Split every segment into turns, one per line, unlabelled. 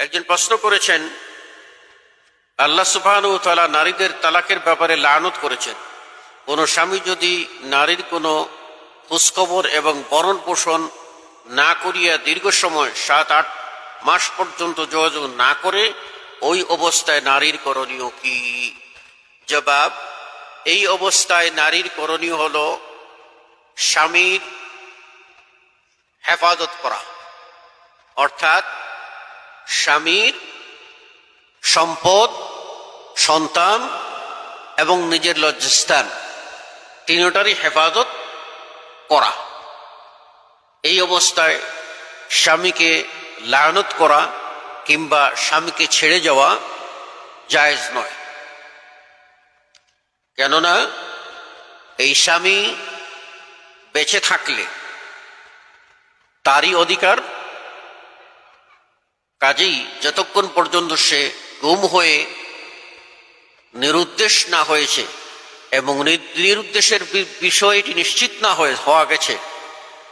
একজন প্রশ্ন করেছেন, আল্লাহ সুবহান ও তালা নারীদের তালাকের ব্যাপারে লানত করেছেন। কোনো স্বামী যদি নারীর কোনো খোঁজখবর এবং বরণ পোষণ না করিয়া দীর্ঘ সময় সাত, আট মাস পর্যন্ত যোগাযোগ না করে, ওই অবস্থায় নারীর করণীয় কি? জবাব, এই অবস্থায় নারীর করণীয় হল স্বামীর হেফাজত করা। অর্থাৎ স্বামীর সম্পদ, সন্তান এবং নিজের লজ্জাস্থান তিনটারই হেফাজত করা। এই অবস্থায় স্বামীকে লায়নত করা কিংবা স্বামীকে ছেড়ে যাওয়া জায়েজ নয়। কেননা এই স্বামী বেঁচে থাকলে তারই অধিকার কাজেই যতক্ষণ পর্যন্ত সে গুম হয়ে নিরুদ্দেশ না হয়েছে এবং নিরুদ্দেশের বিষয়টি নিশ্চিত না হয়ে হওয়া গেছে,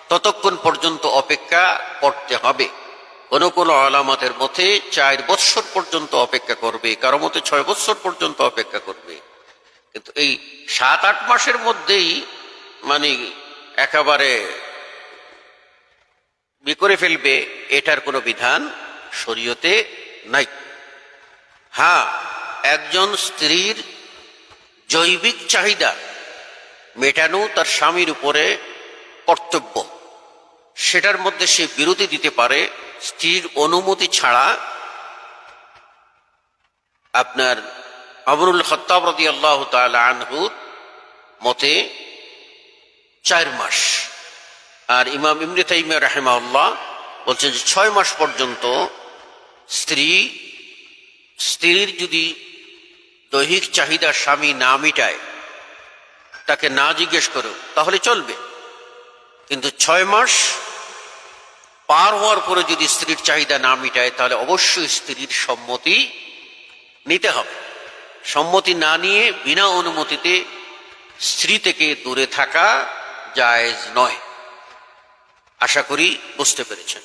ততক্ষণ পর্যন্ত অপেক্ষা করতে হবে। কোন কোন আলামতের মতে চার বৎসর পর্যন্ত অপেক্ষা করবে, কারও মতে ছয় বৎসর পর্যন্ত অপেক্ষা করবে। কিন্তু এই সাত, আট মাসের মধ্যেই মানে একেবারে করে ফেলবে, এটার কোনো বিধান শরীয়তে নাই। হ্যাঁ একজন স্ত্রীর জৈবিক চাহিদা মেটানো তার স্বামীর উপরে কর্তব্য। সেটার মধ্যে সে বিরতি দিতে পারে, স্ত্রীর অনুমতি ছাড়া। আপনার আমরুল খত্তাব রদি আল্লাহ আনহুর মতে চার মাস। আর ইমাম ইমরি তাইমিয়া রাহেমাউল্লাহ বলছেন যে ছয় মাস পর্যন্ত স্ত্রী, স্ত্রীর যদি দৈহিক চাহিদা স্বামী না মিটায়, তাকে না জিজ্ঞেস করো তাহলে চলবে। কিন্তু ছয় মাস পার হওয়ার পরে যদি স্ত্রীর চাহিদা না মিটায়, তাহলে অবশ্যই স্ত্রীর সম্মতি নিতে হবে। সম্মতি না নিয়ে বিনা অনুমতিতে স্ত্রী থেকে দূরে থাকা জায়েজ নয়। আশা করি বুঝতে পেরেছেন।